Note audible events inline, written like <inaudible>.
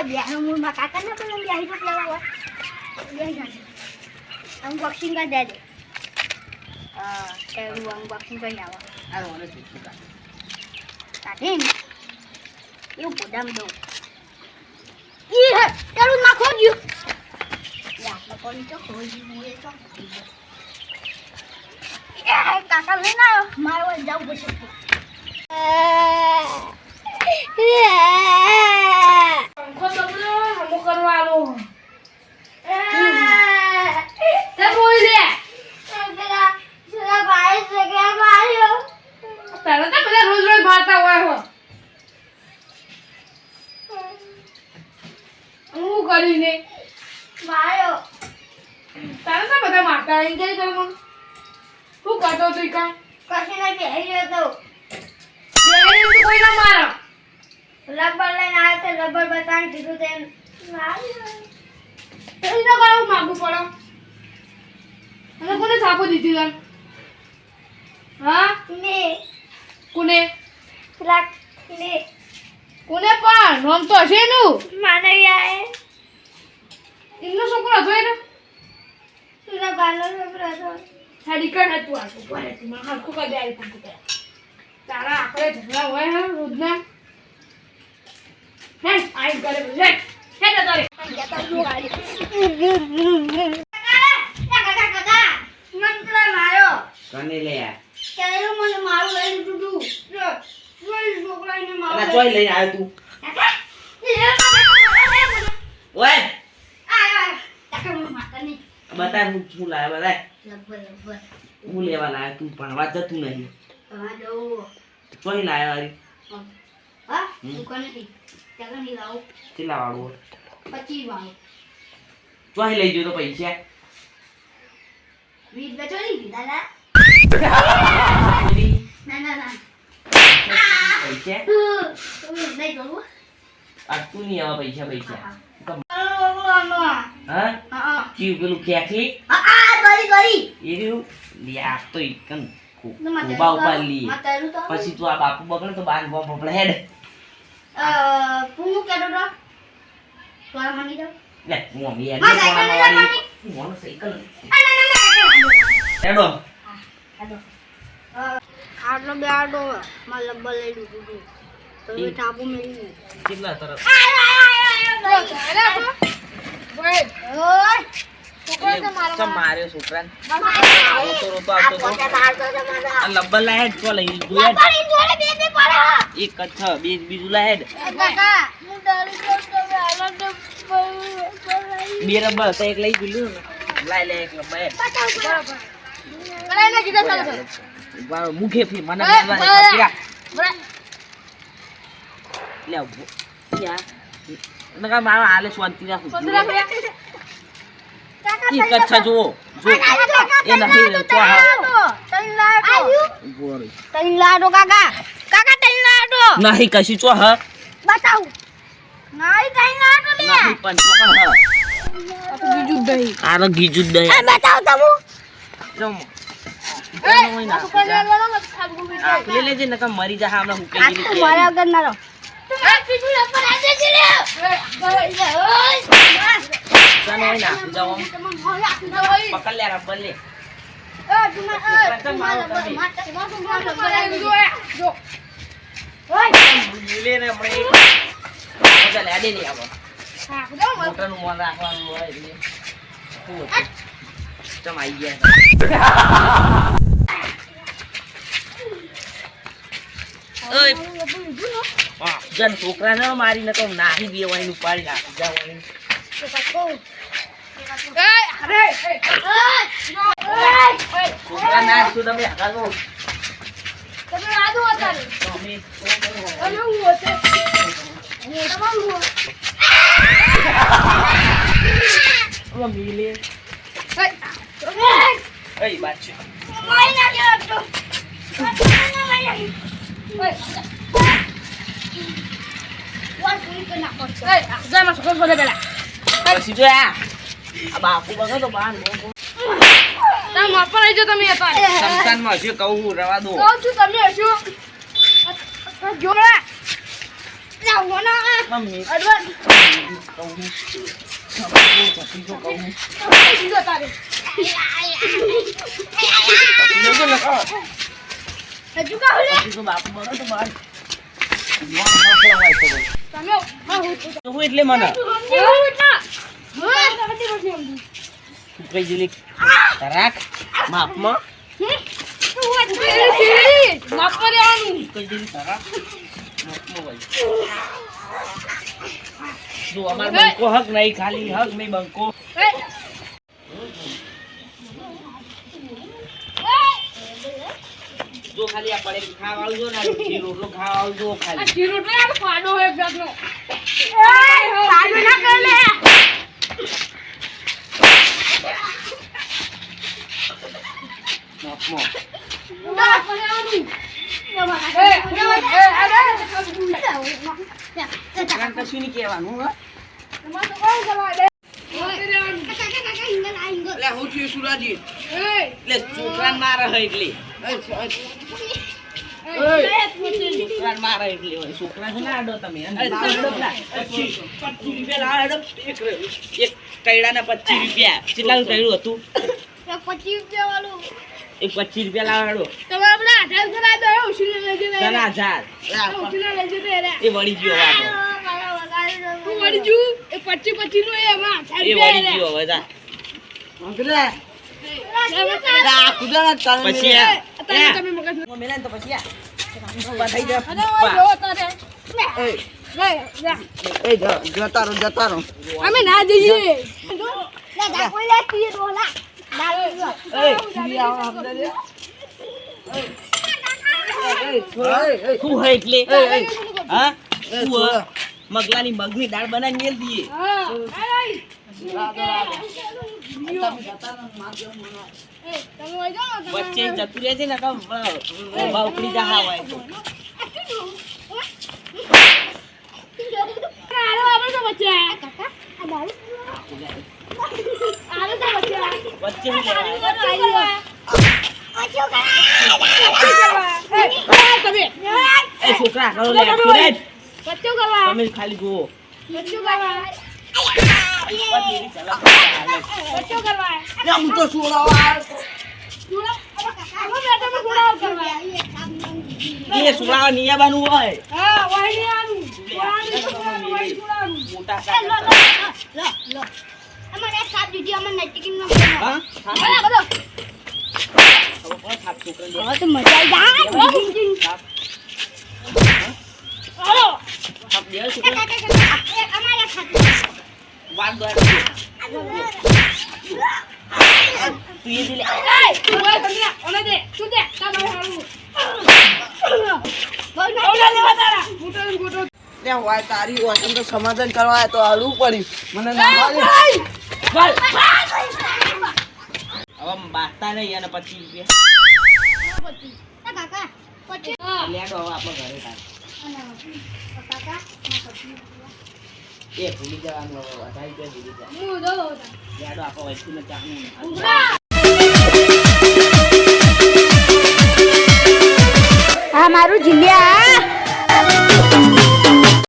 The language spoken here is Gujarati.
આવા બેહનો મૂળમાં કાકા ના પેલા બેહી તો પેલા હોય બેહી જાજે. અનબોક્સિંગ કરી દેજે. હા. તેરું અનબોક્સિંગ કરી આવો. આ મને ચૂકવું કાઢ. કાઢીને એવું પોદામ દઉં. ઈ હે તેરું ના ખોજ્યું યા આપણે કોણ તો ખોજ્યું એ તો એ કાકા લઈને આવ્યો <laughs> મારે હવે જવું પડશે પંખો બગડ્યો, હમો કરવાનો. તે બોલ દે તારે તો બધા રોજ રોજ મારતા હોય હો. હું કરીને તારે તો બધા મારતા હોય. કે કરે મને. શું કરતો તું ઈ કાંઈ? બેહીને તો કોઈ ના મારા રબર લઈને આવ્યો તો રબર બતાવીને કીધું તેમ એવી તો માગું પડો અને કોને છાપો દીધી તને? હા ને કોને ને કોને પણ નામ તો હશે એનું માનવ્યા એમનો છોકરો હતો એને સુરા બાનો છોકરો હતો સાડી કર હતું આ તો ભરે તું મને. તારા આપણે ઝઘડા હોય, હે, રોજના હે આઈ કરે બધું મારું લઈને આવ્યો તું. ઓય. બતા હું શું લાવ્યો બતા હું લેવા લાવ્યો તું ભણવા જતું નહીં. ચોય લાવ્યો કેટલા વાળું પચીસ વાળું. ચોહી લઈ જો તો પૈસા. વીસ બેચો નહીં દાદા. પેલી ના ના ના. પૈસા. નહીં જોવું. અટકું નહીં આવા પૈસા પૈસા. હા ચીવ પેલું લે આ તો પછી તું આ બાપુ બગડે તો બાર પપડે હેડ. કેતો તો થોડા મની દો લે હું અમી યારમાં સાયકલ લઈ જા પાણી. હું સાયકલ આ ના ના ના હેડો આટલો બે આટો માં લબ્બર લઈ લીધું હતું તો એ ટાપુ મેળવી કેટલા તરફ ઓય ચમ માર્યો છોકરા રોતો રોતો આવતો તો લબ્બર લાય હેડ લઈ લીધું એક કચ્છ છ બે બીજું લાહેડ બે રબર તો એક લઈ ગયું ને. લાય લે એક રબર. મુખે ફી મને લે મારો હાલે શાંતિ રાખું જ છે જુઓ એ નથી તો કાકા. ઊભો રહી. નહીં કશી ચો હ. બતાવ. નહીં કઈ ના તો લે નહીં પણ ચો હ બીજું દહીં આનો ગીજુ જ નહીં. એ બતાવ તમુ. જમો. મરી જા હમણાં હું તો ના તને હોય. ના જાઓ પકડ લે રબર લે ને છોકરા ને મારી નતો નાહી બે વાઈન ઉપાડી નાખી. જા વાઈન એ, અરે, એ, જો, એ, એ, છોકરા ના શું તમે હોતે. આ બાપુ બગો તો બાર તમે લઈ જાઓ તમે અત્યારે. સમસાનમાં હશે કહું રવા દો કહું છું તમે હશો. જો ને. લે વના મમ્મી અડવાન કહું હું. પપીજો કહું હું. સીધો તારે પપીજો તો લખો. હજુ કા હોલે પપીજો બાપુ બનો તો બાર. વાહ, વાહ, વાહ, વાહ, તો ભાઈ. તમે હા હું તો તો હું એટલે મને કઈ જેલી રાખ. માપમાં. માપમાં રહેવાનું. કઈ જેલી રાખ માપમાં ભાઈ જો અમાર બંકો હક નહીં ખાલી હક નહીં બંકો. જો ખાલી આ પડે ખાવા આવજો ને આ રોટલી રોટલો ખાવા આવજો ખાલી તો યાર પાડો હોય એક જાતનો. સાડો ના કર લે માપમાં માપમાં રહેવાનું એ એ એ અરે છોકરાને કશું નહીં કહેવાનું હો તમારે તો કોણ કરવા દે માપે રહેવાનું એટલે હું છું સુરાજી એ એટલે છોકરાને મારે હે એટલે છોકરાને મારે એટલે હોય છોકરાને ના અડો તમે ના અડો ના. પચીસ રૂપિયા. એક એક કેટલાનું કૈડું હતું પચીસ રૂપિયા વાળું એક પચીસ રૂપિયા લાવાડો તમે આપણે આધાર કરાવી દો ઉછીને લઈ જતા ઘણા હજાર ઉછીને લઈ જતા એ વળી ગયો વાપરો વળી જુ એ નું એ એમાં આધાર એ વળી ગયો હવે જા. જતા જતા અમે ના જઈએ. શું ની મગની દાળ બનાવી મેલ દઈએ વચ્ચે જતું રહે છે ને ઉપડી જા હા હોય તો. આરો આપણે તો બચ્ચા આરો તો બચ્ચા વચ્ચે છોકરા. કરો લે તમે ખાલી જુઓ. હું તો સુરાવા કરવા. એ છોકરાઓ નિયાબાનું હોય. હા વાહી સુડાનું મોટા. અમારે એક સાપ દીધી, હા? હવે હવે તો મજા આવી જાય. હાલો દે અમારે તું એ. એ ઓને દે તું દે હારું. તારા. તો સમાધાન કરવા તો આલુ પડ્યું. મને ના બોલ. હવે બાસતા નહીં અને પચીસ રૂપિયા કાકા, પછી- લેડો હવે આપણે ઘરે તાર. કાકા, એ ભૂલી જવાનું હવે વધારે રૂપિયા ભૂલી જાય લેડો આપણે વચ્ચે ચાનું આ મારું જીલ્યા